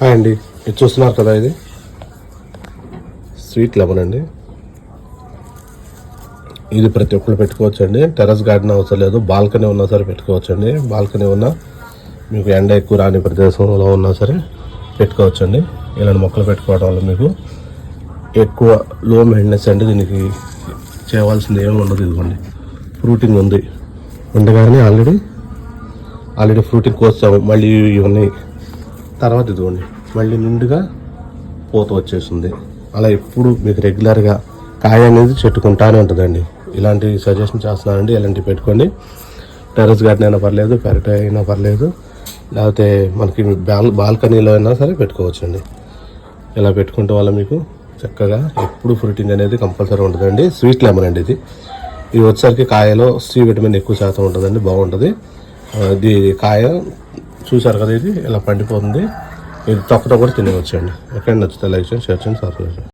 Hi అండి. ఇది చూస్తున్నారు కదా ఇది? స్వీట్ లెమన్ అండి. ఇది ప్రతి ఒక్కరు పెట్టుకోవచ్చు అండి టెర్రస్ గార్డెన్ అవసరం లేదు. బాల్కనీ ఉన్నా సరే పెట్టుకోవచ్చు అండి బాల్కనీ ఉన్నా మీకు ఎండ ఎక్కువ రాని ప్రదేశంలో ఉన్నా సరే పెట్టుకోవచ్చు అండి ఇలాంటి మొక్కలు పెట్టుకోవడం వల్ల మీకు ఎక్కువ లో మెయింటెనెన్స్ అండి. దీనికి చేయవలసింది ఏమి ఉండదు ఇదిగోండి. ఫ్రూటింగ్ ఉంది. ఉండగానే ఆల్రెడీ ఆల్రెడీ ఫ్రూటింగ్ కోస్తాము. మళ్ళీ ఇవన్నీ తర్వాత ఇదిగోండి మళ్ళీ నిండుగా పూత వచ్చేస్తుంది అలా ఎప్పుడు మీకు రెగ్యులర్గా కాయ అనేది చెట్టుకుంటానే ఉంటుందండి. ఇలాంటి సజెషన్ చేస్తున్నానండి ఇలాంటివి పెట్టుకోండి. టెర్రస్ గార్డెన్ అయినా పర్లేదు పెరట అయినా పర్లేదు లేకపోతే మనకి బాల్ బాల్కనీలో అయినా సరే పెట్టుకోవచ్చండి. ఇలా పెట్టుకుంటే వల్ల మీకు చక్కగా ఎప్పుడు ఫ్రూటింగ్ అనేది కంపల్సరీ ఉంటుందండి. స్వీట్ లెమన్ అండి ఇది. ఇది వచ్చేసరికి కాయలో సి విటమిన్ ఎక్కువ శాతం ఉంటుందండి బాగుంటుంది. ఇది కాయ చూసారు కదా ఇది? ఇలా పండిపోతుంది. ఇది తొక్కతో కూడా తినేవచ్చండి ఎక్కడ నచ్చితే లైక్ చేయండి షేర్ చేయండి సబ్స్క్రైబ్ చేయండి.